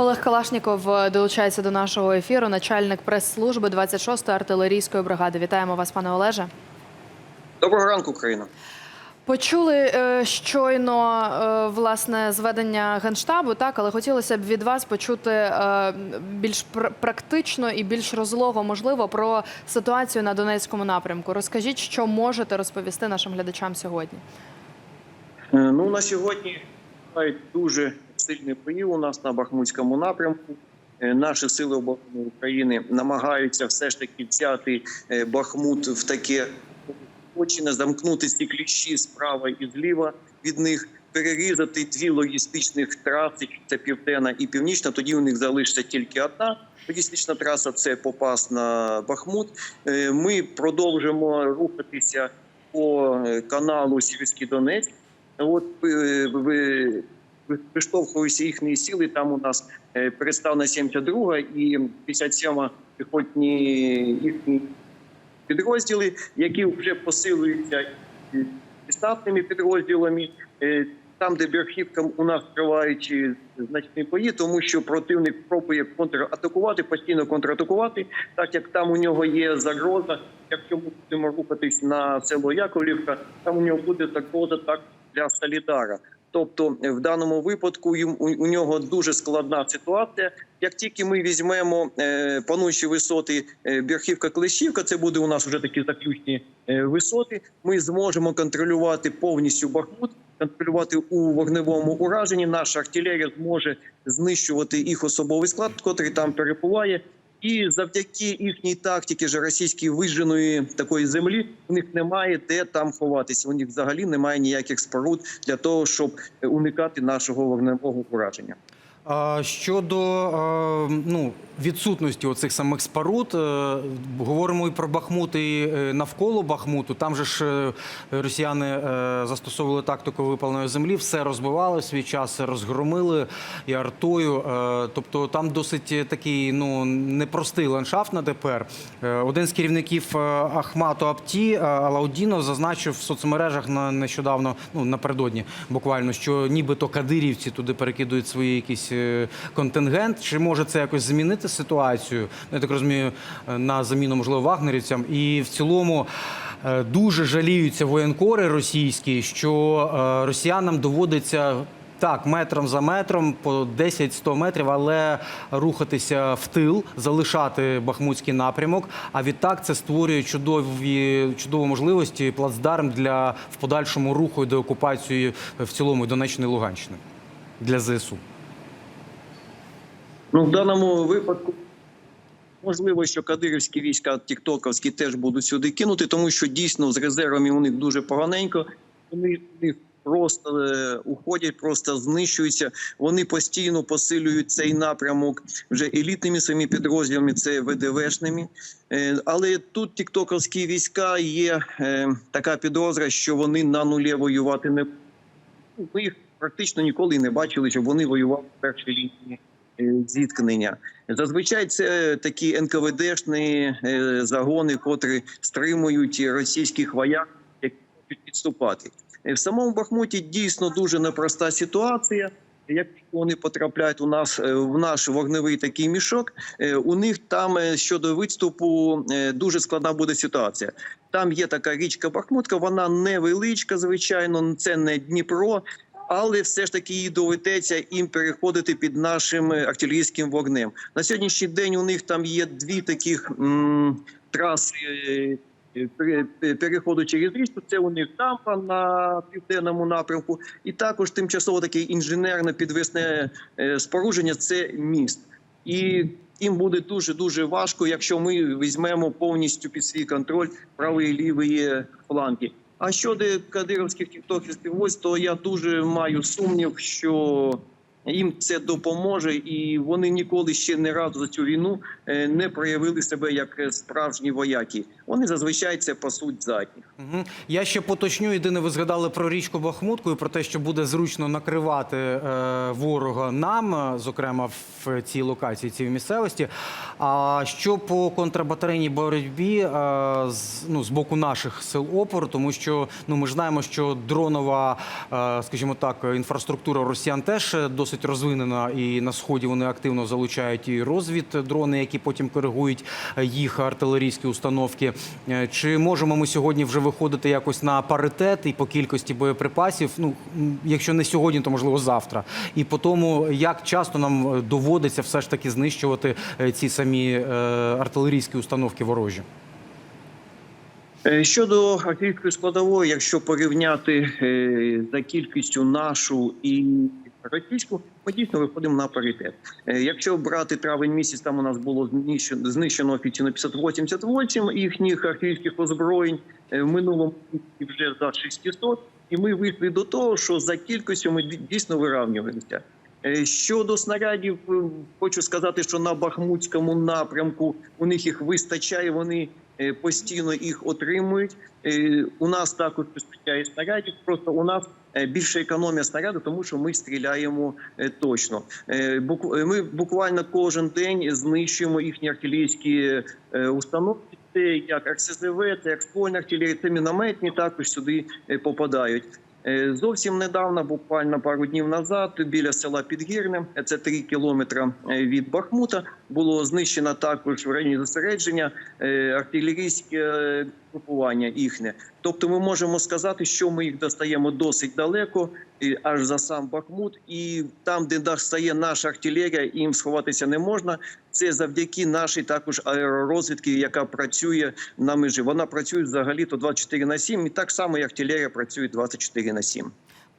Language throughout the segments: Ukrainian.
Олег Калашніков е, долучається до нашого ефіру, начальник прес-служби 26-ї артилерійської бригади. Вітаємо вас, пане Олеже. Доброго ранку, Україна. Почули е, щойно е, власне зведення генштабу, так але хотілося б від вас почути е, більш пр- практично і більш розлого, можливо, про ситуацію на Донецькому напрямку. Розкажіть, що можете розповісти нашим глядачам сьогодні. Ну на сьогодні дуже сильні бої у нас на Бахмутському напрямку. Е, Наші сили оборони України намагаються все ж таки взяти е, Бахмут в таке почине замкнути ці кліщі справа і зліва від них, перерізати дві логістичних траси. Це південна і північна. Тоді у них залишиться тільки одна. Логістична траса це попас на Бахмут. Е, Ми продовжимо рухатися по каналу Сільський Донець. От ви- ви- виштовхуються їхні сили. Там у нас е, представлена 72 і 57 піхотні їхні підрозділи, які вже посилуються десантними підрозділами. Е, Там, де верхівка у нас тривають е, значні бої, тому що противник пробує контратакувати, постійно контратакувати, так як там у нього є загроза. Якщо ми будемо рухатись на село Яковлівка, там у нього буде загроза так для Солідара. Тобто, в даному випадку у, нього дуже складна ситуація. Як тільки ми візьмемо е, пануючі висоти е, Бірхівка Клещівка, це буде у нас вже такі заключні е, висоти. Ми зможемо контролювати повністю Бахмут, контролювати у вогневому ураженні. Наша артилерія зможе знищувати їх особовий склад, котрий там перебуває. І завдяки їхній тактиці ж російській виженої такої землі у них немає де там ховатися. У них взагалі немає ніяких споруд для того, щоб уникати нашого вогневого ураження. Щодо ну, відсутності оцих самих споруд, е, говоримо і про Бахмут, і е, навколо Бахмуту. Там же ж е, росіяни застосовували тактику випаленої землі, все розбивали свій час, розгромили і артою. Тобто там досить такий ну непростий ландшафт на тепер. Один з керівників Ахмату Апті Алаудінов зазначив в соцмережах на нещодавно, ну напередодні буквально, що нібито кадирівці туди перекидують свої якісь е, контингент. Чи може це якось змінити ситуацію? Ну, Я так розумію, е, на заміну можливо вагнерівцям. І в цілому е, дуже жаліються воєнкори російські, що росіянам доводиться. Так, метром за метром по 10-100 метрів, але рухатися в тил, залишати бахмутський напрямок. А відтак це створює чудові чудові можливості, плацдарм для в подальшому руху і деокупації в цілому Донеччини і Луганщини для ЗСУ. Ну, в даному випадку можливо, що кадирівські війська тіктоковські теж будуть сюди кинути, тому що дійсно з резервами у них дуже поганенько. Вони них просто е, уходять, просто знищуються. Вони постійно посилюють цей напрямок вже елітними своїми підрозділами, це ВДВшними. Е, але тут тіктоковські війська є е, така підозра, що вони на нулі воювати не ми їх практично ніколи не бачили, щоб вони воювали в першій лінії зіткнення. Зазвичай це такі НКВДшні е, загони, котрі стримують російських вояк, які хочуть підступати. Е, В самому Бахмуті дійсно дуже непроста ситуація. Як вони потрапляють у нас е, в наш вогневий такий мішок, у них там щодо відступу дуже складна буде ситуація. Там є така річка Бахмутка, вона невеличка, звичайно, це не Дніпро, але все ж таки їй доведеться їм переходити під нашим артилерійським вогнем. На сьогоднішній день у них там є дві таких м, траси. е, е, пере- Переходу через річку, це у них дампа на південному напрямку, і також тимчасово таке інженерне підвесне е, спорудження це міст. І їм буде дуже дуже важко, якщо ми візьмемо повністю під свій контроль правий і лівий фланги. А щодо кадировських тіктоків войск, то я дуже маю сумнів, що їм це допоможе, і вони ніколи ще не разу за цю війну е, не проявили себе як справжні вояки. Вони зазвичай це пасуть задніх. Мгм. Я ще поточню. Єдине, ви згадали про річку Бахмутку і про те, що буде зручно накривати е, ворога нам, е, зокрема в цій локації, цій місцевості. А що по контрбатарейній боротьбі е, з, ну, з боку наших сил опору, тому що ну, ми ж знаємо, що дронова, е, скажімо так, інфраструктура росіян теж е, досить розвинена, і на сході вони активно залучають і розвіддрони, які потім коригують е, їх артилерійські установки. Е, Чи можемо ми сьогодні вже виходити якось на паритет і по кількості боєприпасів? Ну якщо не сьогодні, то можливо завтра. І по тому, як часто нам е, доводиться все ж таки знищувати е, ці самі артилерійські установки ворожі? Щодо артилерійської складової, якщо порівняти за кількістю нашу і російську, ми дійсно виходимо на паритет. Е, Якщо брати травень місяць, там у нас було знищено, знищено офіційно 588 їхніх артилерійських озброєнь. Е, В минулому вже за 600, і ми вийшли до того, що за кількістю ми дійсно вирівнюємося. Е, Щодо снарядів, хочу сказати, що на Бахмутському напрямку у них їх вистачає. Вони постійно їх отримують. У нас також вистачає снарядів. Просто у нас більше економія снаряду, тому що ми стріляємо е, точно. Е, е, Ми буквально кожен день знищуємо їхні артилерійські е, установки. Як РСЗВ, як ствольна артилерія, це мінометні також сюди е, попадають. Е, Зовсім недавно, буквально пару днів назад, біля села Підгірне, е, це 3 кілометри е, від Бахмута, було знищено також в районі зосередження артилерійське групування їхнє. Тобто, ми можемо сказати, що ми їх достаємо досить далеко, аж за сам Бахмут, і там, де стає наша артилерія, їм сховатися не можна. Це завдяки нашій також аеророзвідки, яка працює на межі. Вона працює взагалі то 24 на 7, і так само і артилерія працює 24 на 7.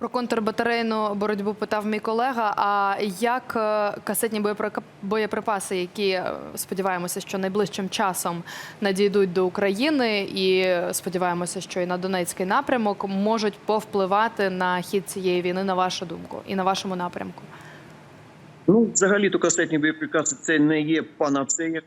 Про контрбатарейну боротьбу питав мій колега. А як е, касетні боєприпаси, які е, сподіваємося, що найближчим часом надійдуть до України, і сподіваємося, що і на Донецький напрямок можуть повпливати на хід цієї війни, на вашу думку, і на вашому напрямку? Ну, взагалі, то касетні боєприпаси це не є панацея.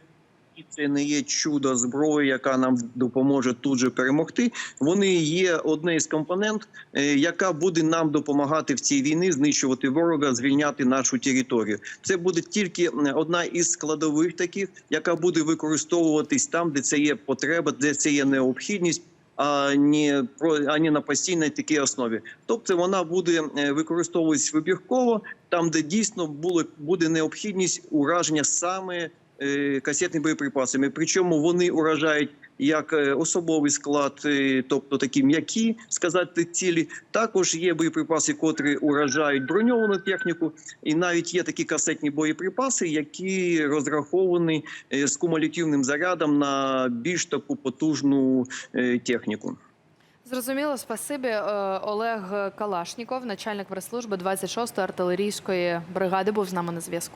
І це не є чудо зброї, яка нам допоможе тут же перемогти. Вони є одне із компонент, е, яка буде нам допомагати в цій війні знищувати ворога, звільняти нашу територію. Це буде тільки одна із складових таких, яка буде використовуватись там, де це є потреба, де це є необхідність. А не про а не на постійній такій основі, тобто вона буде е, використовуватись вибірково там, де дійсно було буде необхідність ураження саме е, касетними боєприпасами. Причому вони уражають як е, особовий склад, е, тобто такі м'які сказати цілі. Також є боєприпаси, котрі уражають броньовану техніку, і навіть є такі касетні боєприпаси, які розраховані з кумулятивним зарядом на більш таку потужну техніку. Зрозуміло, спасибі. Олег Калашніков, начальник прес-служби 26-ї артилерійської бригади, був з нами на зв'язку.